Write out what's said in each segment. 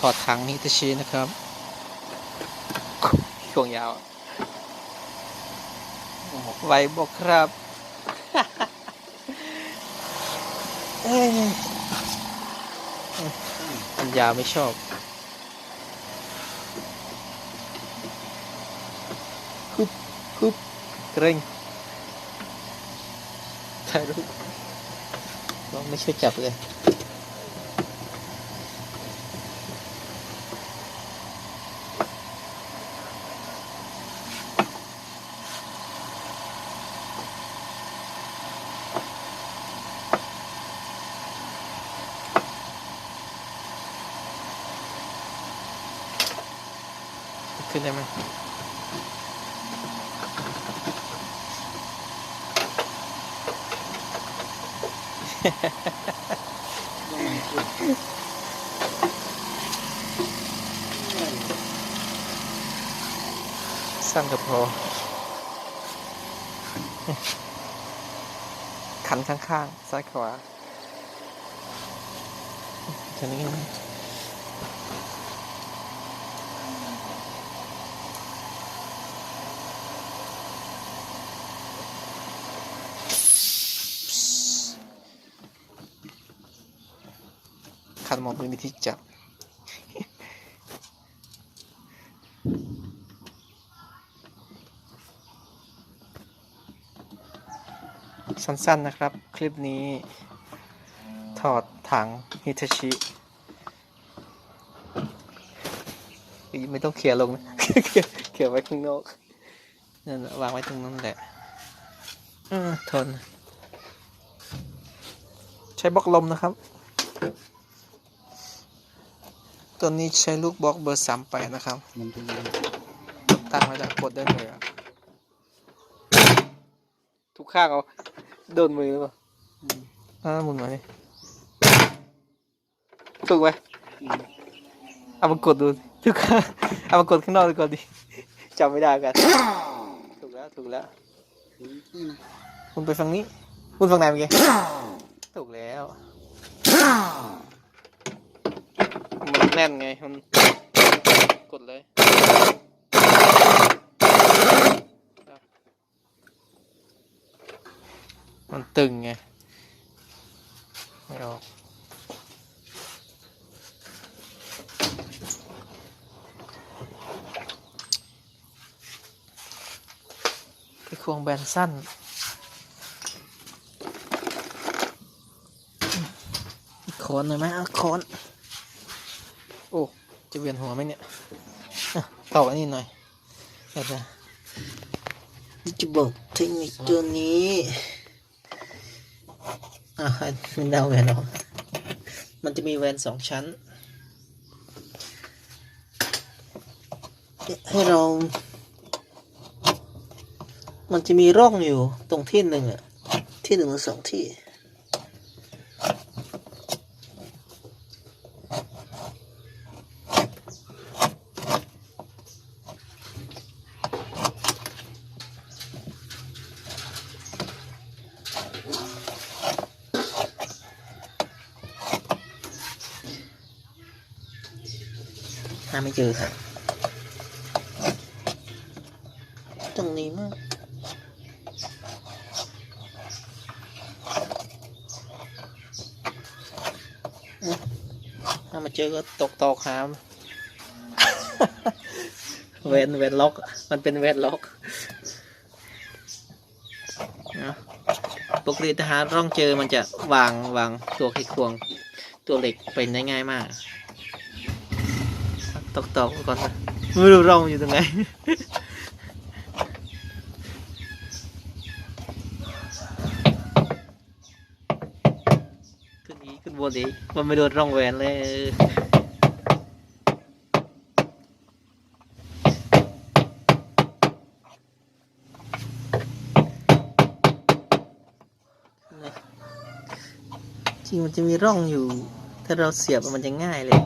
ถอดถังนิตาชินะครับ ช่วงยาวไหวบอกครับอ้ยปัญญาไม่ชอบฮึบฮึบเกรงถ่ายรูปลองไม่ช่วยจับเลย ขึ้นได้ไหมสั้นกับพอขันข้างๆ ซ้ายขวาทีนี้ ขันหมดเป็นวิธีจับ สั้นๆนะครับ คลิปนี้ถอดถังฮิตาชิไม่ต้องเคลียร์ลงนะเคลียเคลียร์ไว้ข้างนอกนั่นวางไว้ตรงนั้นแหละเออทน ใช้บล็อกลมนะครับ ตัวนี้ใช้ลูกบล็อกเบอร์สามแปดนะครับ มันเป็นตั้งไว้แล้วกดได้เลยอะทุกข้างเอาโดนมือหรือเปล่าอ่าหมุนมาดิถูกไหมเอามากดดูสิทุกข้างเอามากดข้างนอกดูก่อนดิจำไม่ได้กัน ถูกแล้วถูกแล้วหมุนไปฝั่งนี้หมุนฝั่งไหนเมื่อกี้ถูกแล้วมัน แน่นไงมันกดเลยมันตึงไง ไม่ออกไอควงแบนสั้นโคนหน่อยไหมเอนโอ้ จะเวียนหัวไหมเนี่ยอะต่ออันนี้หน่อยเดี๋ยวนะจะบอกเทคนิคตัวนี้อ่ามันเดาแวนออกมันจะมีแวนสองชั้น ให้เรา มันจะมีร่องอยู่ตรงที่หนึ่งอะที่หนึ่งหรือสองที่ ไม่เจอครับตรงนี้มากอะถ้ามาเจอก็ตกตอกหามเวนเวนล็อก มันเป็นเวนล็อกนะปกติทหารร่องเจอมันจะวางวางตัวไขควง ตัวเหล็กเป็นได้ง่ายมากต อกตอกก่อนนะไม่รู้ร่องอยู่ตรงไหนขึ้นนี้ขึ้นบนอีกมันไม่โดนร่องแหวนเลยจริงมันจะมีร่องอยู่ ถ้าเราเสียบมันจะง่ายเลย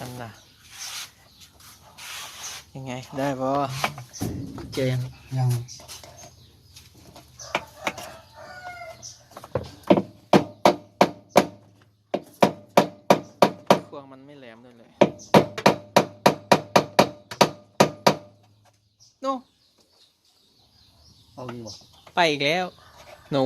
นั่นน่ะ ยังไง ได้ปะเจยังยังควงมันไม่แหลมด้วยเลยโนเอาดีบ่ไปอีกแล้ว หนู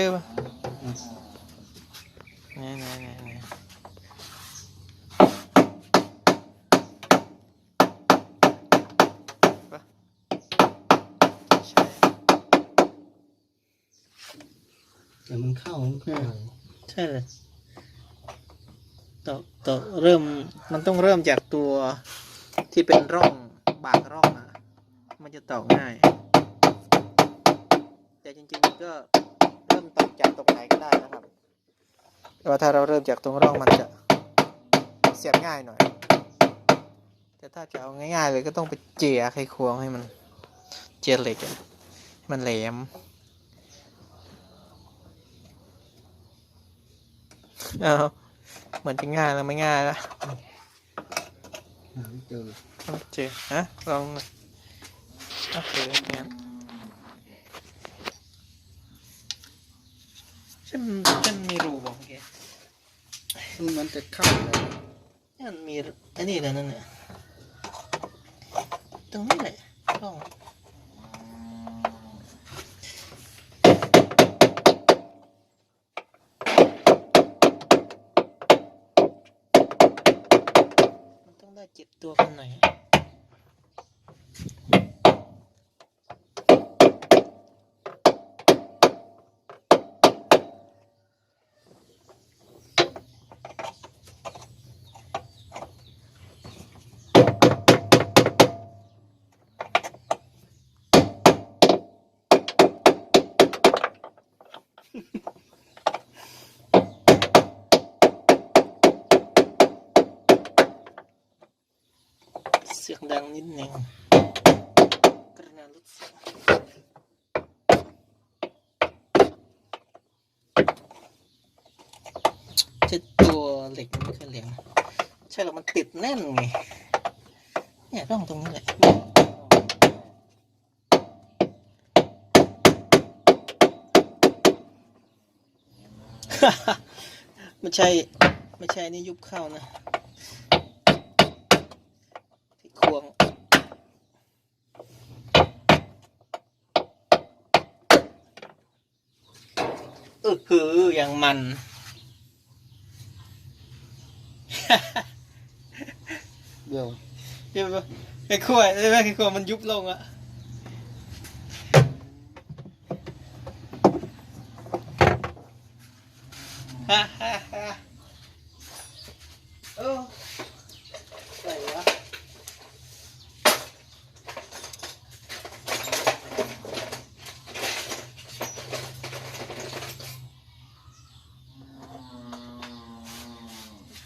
เจอปะไหนไหนไหนไหนปะใช่แต่มันเข้ามันเข้าใช่เลยต่อต่อเริ่มมันต้องเริ่มจากตัวที่เป็นร่องบากร่องอะ มันจะตอกง่าย แต่จริงๆมันก็เริ่ม ตอกจากตรงไหนก็ได้นะครับ แต่ว่าถ้าเราเริ่มจากตรงร่องมันจะเสียบง่ายหน่อย แต่ถ้าจะเอาง่ายๆเลยก็ต้องไปเจียไขควงให้มันเจียเหล็กอะให้มันแหลมเอาเหมือนจะง่ายแล้วไม่ง่ายแล้วหาไม่เจอต้องเจอฮะลองหน่อยโอเคงั้น ฉันฉันมีรูบอกโอเคมันมันจะเข้าเลยฉันมีอันนี้แล้วนั่นเนี่ยตรงนี้แหละลองมันต้องได้เจ็ดตัวกันหน่อย เสียงดังนิดหนึ่งกระนาลดเสียงเจะตัวเหล็กมันไม่เคยแหลมใช่หรอมันติดแน่นไงเนี่ยร่องตรงนี้แหละไม่ใช่ไม่ใช่นี่ยุบเข้านะที่ควงเออคืออย่างมัน เดี๋ยว เดี๋ยว ไอ้ขวดไอ้แม่ไอ้ขวดมันยุบลงอะฮ่าฮ่าฮ่าโอ้อะไรวะ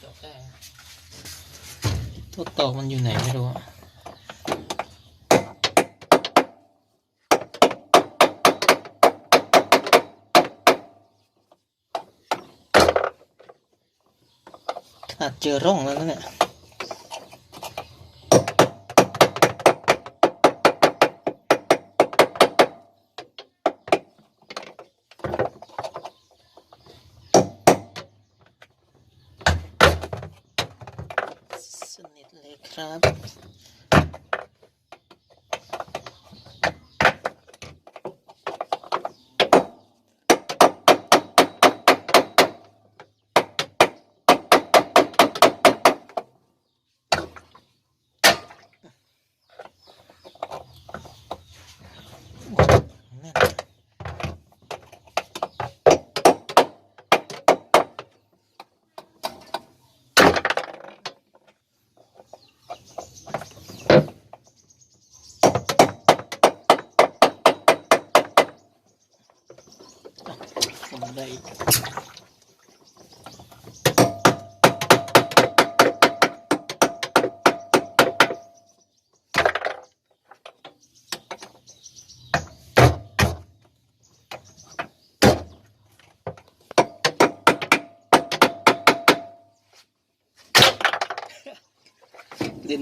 ตอกได้ตัวตอมันอยู่ไหนไม่รู้อะขนาด เจอร่องแล้วนะเนี่ย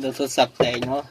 โดนาะรศัพท์แตกเนาะ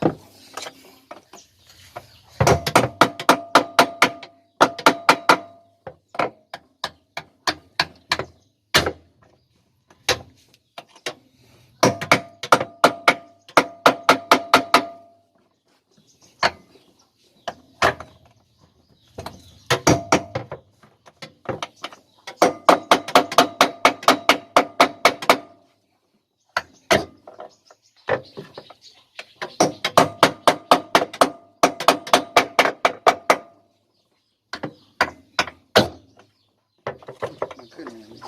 มันขึ้นอย่างนี้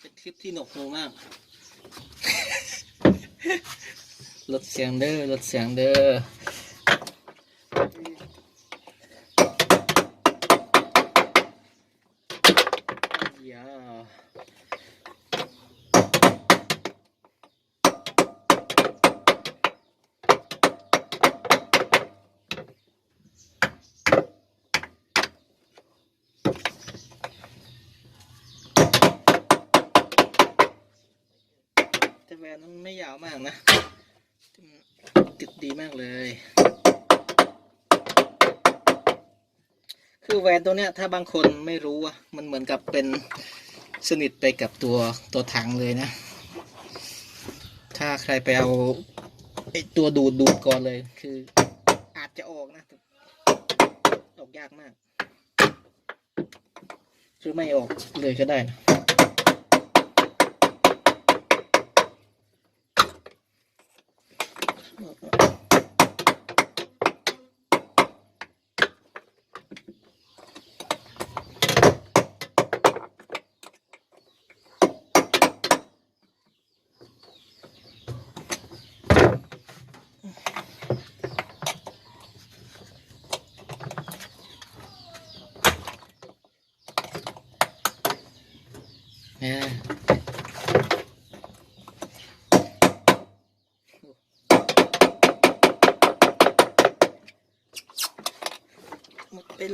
เป็นค โหมาก ลดเสียงเด้อลดเสียงเด้ออย่าแต่แวนมันไม่ยาวมากนะติดดีมากเลย คือแหวนตัวเนี้ยถ้าบางคนไม่รู้อะมันเหมือนกับเป็นสนิทไปกับตัวตัวถังเลยนะ ถ้าใครไปเอาไอตัวดูดดูดก่อนเลยคือ อาจจะออกนะออกยากมาก หรือไม่ออกเลยก็ได้นะ Mm-hmm.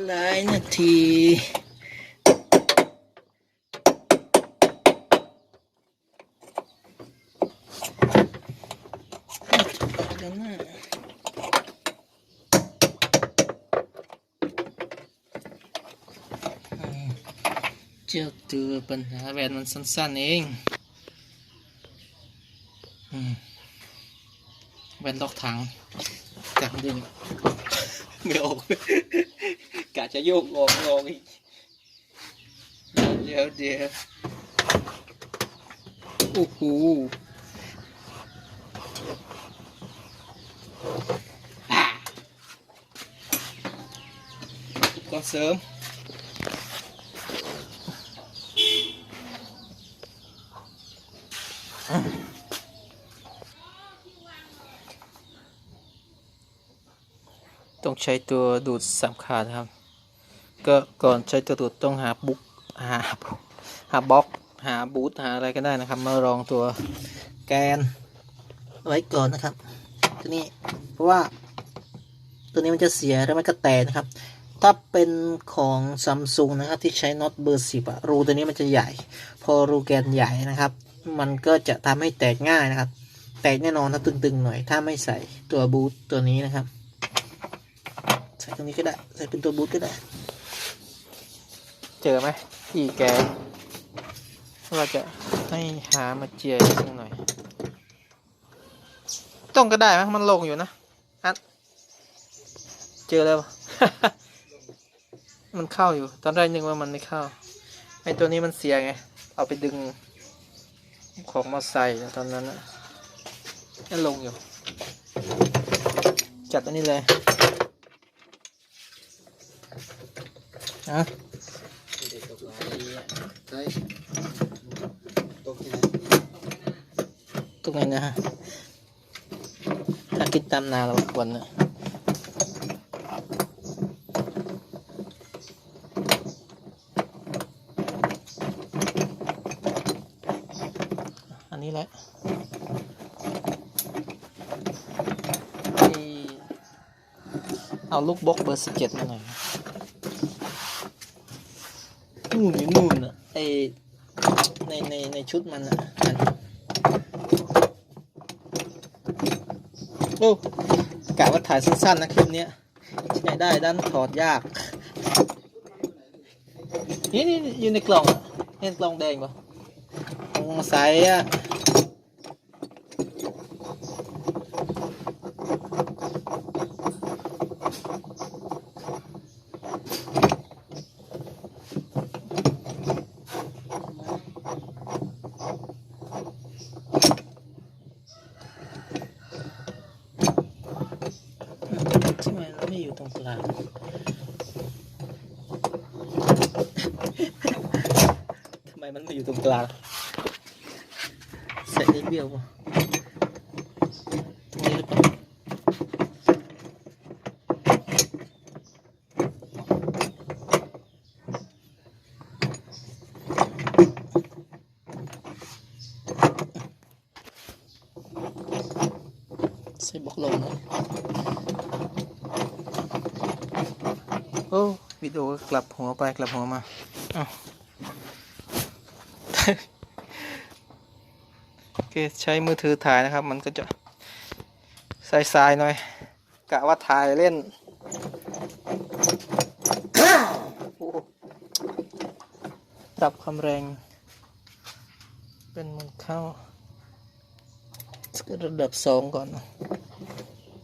หมดไปหลายนาทีเดี๋ยวนะะจะโยกงงงงอีกเดี๋ยวเดี๋ยวโอ้โหก็เสริมต้องใช้ตัวดูดสามขานะครับ ก็ก่อนใช้ตัวดต้องหาบุกหาหาบล็อกหาบูทหาอะไรก็ได้นะครับ มาลองตัวแกนไว้ก่อนนะครับตัวนี้เพราะว่าตัวนี้มันจะเสียแล้วมันก็แตกนะครับ ถ้าเป็นของซัมซุงนะครับที่ใช้น็อตเบอร์สิบอะรูตัวนี้มันจะใหญ่ พอรูแกนใหญ่นะครับ มันก็จะทำให้แตกง่ายนะครับ แตกแน่นอนถ้าตึงๆหน่อย ถ้าไม่ใส่ตัวบูทตัวนี้นะครับ ใส่ตรงนี้ก็ได้ ใส่เป็นตัวบูทก็ได้ เจอไหมพี่แกเราจะให้หามาเจียสักหน่อย ต้องก็ได้ไหมมันลงอยู่นะอัดเจอแล้ว มันเข้าอยู่ ตอนแรกนึกว่ามันไม่เข้าไอตัวนี้มันเสียไง เอาไปดึง ของมาใส่ตอนนั้นนะนั่นลงอยู่ จัดอันนี้เลยอะ ตกที่ไหนตกนะฮะถ้าคิดตามนาเราควรนะอันนี้แหละที่เอาลูกบล็อกเบอร์สิบเจ็ดมาหน่อย นู่นอยู่นู่นอะไอในในในชุดมันอะโอ้กะว่าถ่ายสั้นๆนะคลิปนี้ยที่ไหนได้ด้านถอดยาก นี่นี่อยู่ในกล่องเห็นกล่องแดงปะกล่องใสอะ ทำไมเราไม่อยู่ตรงกลาง ทำไมมันม่อยู่ตรงกลางใส่ได้เบี้ยวปะตรงนี้หรือเปล่าใส่บล็อกลมนะโอ้วิดีโอกลับหัวไปกลับหัวมา โอ เคใช้มือถือถ่ายนะครับ มันก็จะสายๆหน่อยกะว่าถ่ายเล่นโอ้ปรับความแรง เป็นมันเข้าระดับสองก่อนนะ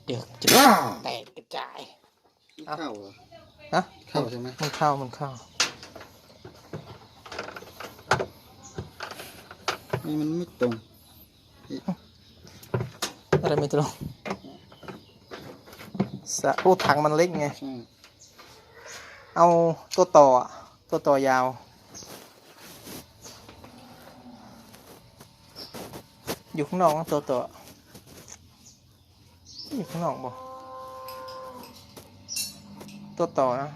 เดี๋ยวจะแตกกระจายเข้าเหรอฮะเข้าใช่ไหมมันเข้ามันเข้านี่มันไม่ตรง อะไรไม่ตรงสะโอ้ถังมันเล็กไง เอาตัวต่อ ตัวต่อยาว อยู่ข้างนอกนะตัวต่อ อยู่ข้างนอกบ่ตัวต่อนะ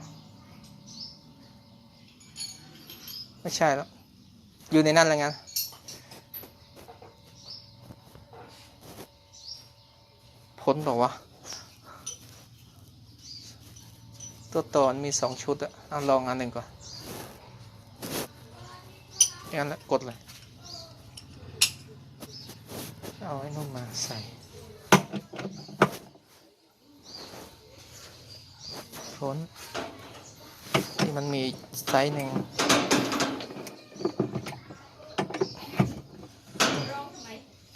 ไม่ใช่แล้ว อยู่ในนั่นแล้วงั้น พ้นป่าวะ ตัวต่อมันมีสองชุดอะเอาลองอันหนึ่งก่อนงั้นละกดเลย เอาไอ้นุ่นมาใส่พ้นที่มันมีไซส์หนึ่ง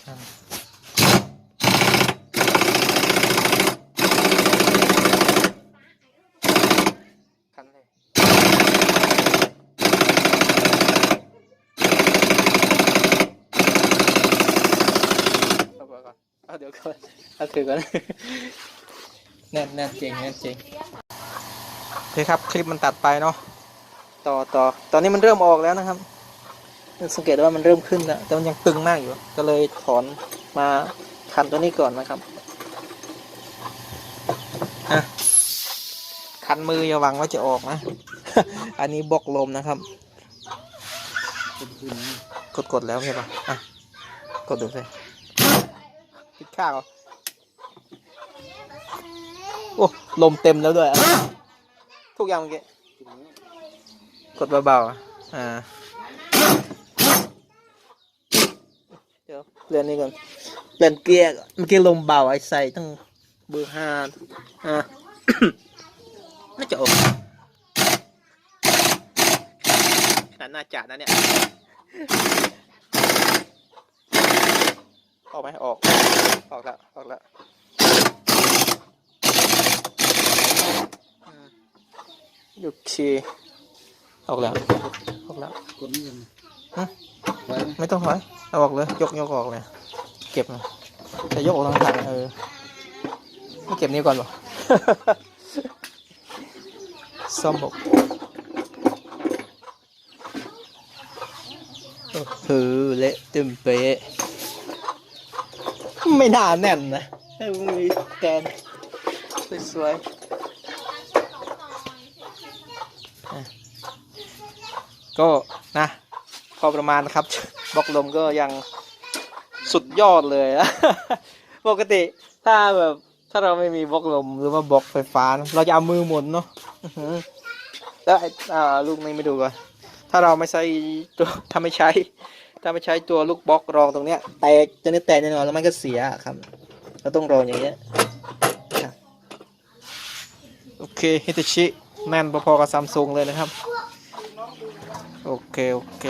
ครับคันเลย เอาไปก่อนเอาเดี๋ยวก่อนเอาถือ ก่อนแน่นแน่นจริงแน่นจริงโอเคครับ คลิปมันตัดไปเนาะต่อต่อตอนนี้มันเริ่มออกแล้วนะครับ สังเกตว่ามันเริ่มขึ้นแล้วแต่มันยังตึงมากอยู่ ก็เลยถอนมาคันตัวนี้ก่อนนะครับอะคันมืออย่าหวังว่าจะออกนะ อันนี้บล็อกลมนะครับเป็นคืนนะกดกดแล้วใช่ปะอะ กดดูสิปิดข้าว โอ้ลมเต็มแล้วด้วยอะทุกอย่างเมื่อกี้เป็นอย่างนี้กดเบาๆอะอ่าเดี๋ยวเรียนนี้ก่อนเรียนเกียร์ก่อนเมื่อกี้ลมเบาไอ้ใส่ตั้งเบอร์ห้าอะน่าจะออกขนาดหน้าจัดนะเนี่ยออกไหมออก ออกแล้วออกแล้วอืม โอเคออกแล้วออกแล้วกดนี่ยังฮะไว้ไหมไม่ต้องถอยเอาออกเลยยกยกออกเลย เก็บนะจะยกออกทางทางเออไม่เก็บนี้ก่อนหรอ ซ่อมบกโอ้โหเละเต็มเป๊ะไม่น่าแน่นนะให้มึงมีแกนสวยๆ ก็นะพอประมาณนะครับบล็อกลมก็ยังสุดยอดเลยนะปกติถ้าแบบถ้าเราไม่มีบล็อกลมหรือว่าบล็อกไฟฟ้านะเราจะเอามือหมุนเนาะแล้วลูกนี้ไม่ดูก่อนถ้าเราไม่ใช้ตัวถ้าไม่ใช้ถ้าไม่ใช้ตัวลูกบล็อกรองตรงเนี้ยแตกจะนึกแตกแน่นอนแล้วมันก็เสียครับเราต้องรองอย่างเงี้ยโอเคฮิตาชิ แน่นพอๆกับซัมซุงเลยนะครับ โอเค โอเค